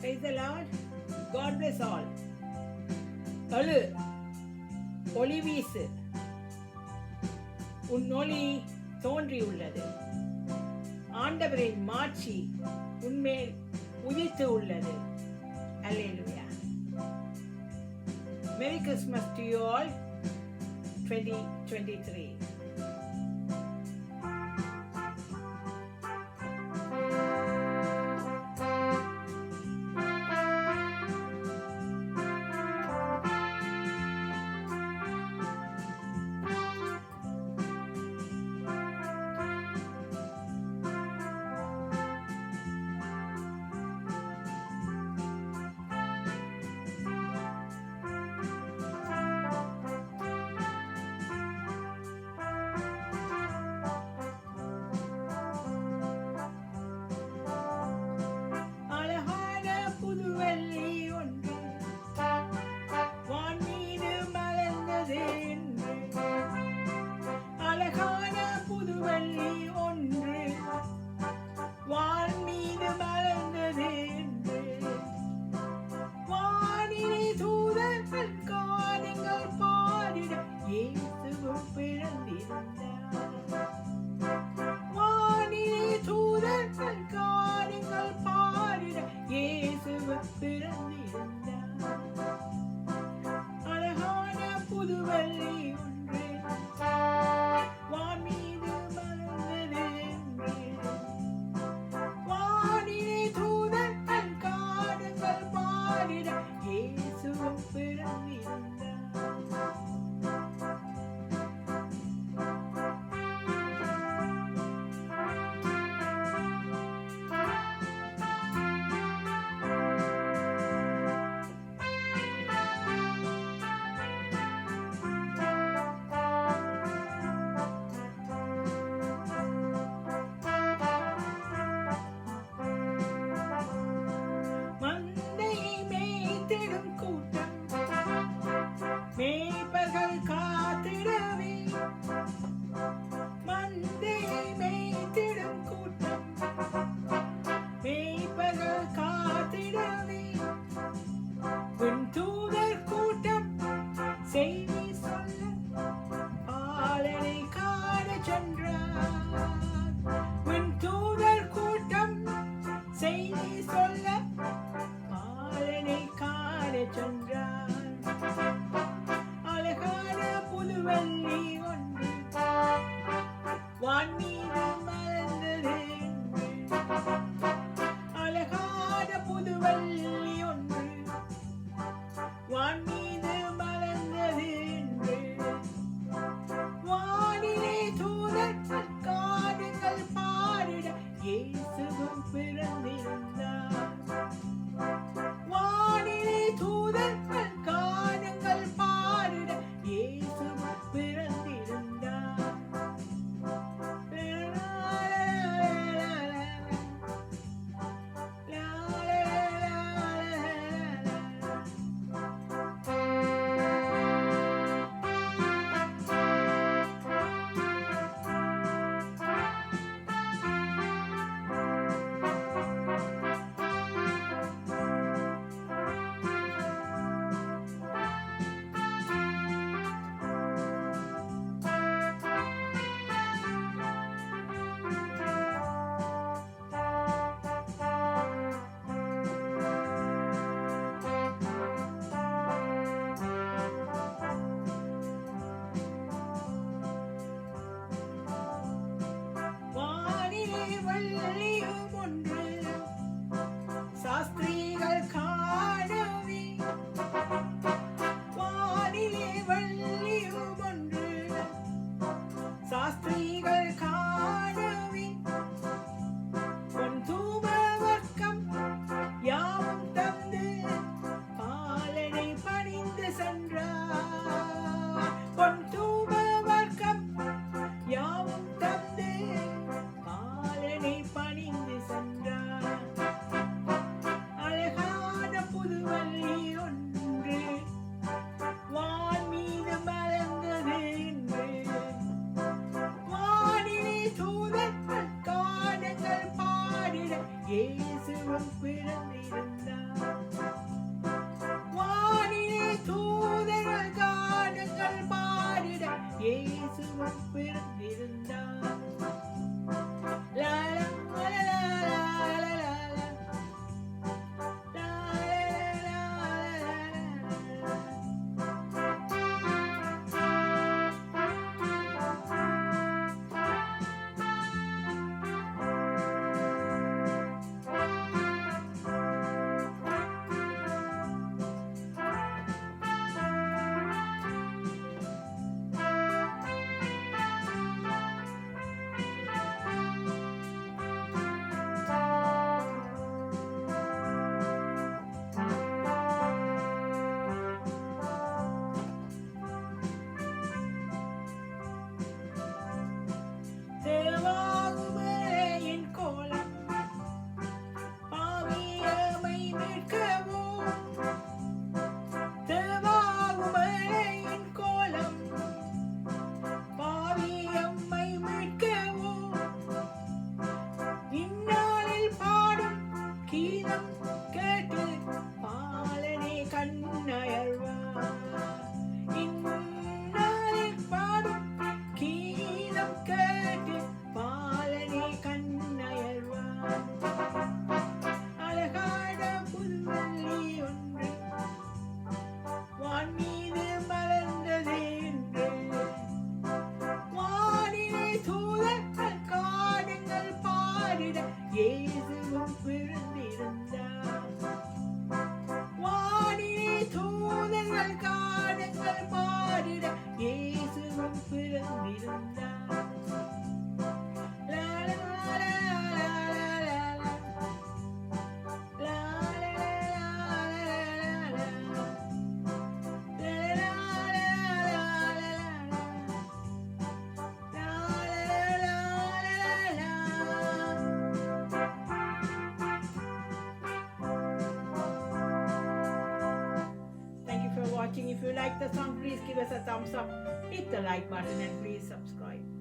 Praise the Lord. God bless all. தழு ஒளி வீசு உன் ஒளி தோன்றியுள்ளது ஆண்டவரின் மாட்சி உன்மேல் உயிர்த்து உள்ளது hallelujah merry Christmas to you all twenty twenty three I believe Tingin. If you like the song, please give us a thumbs up, hit the like button, and please subscribe.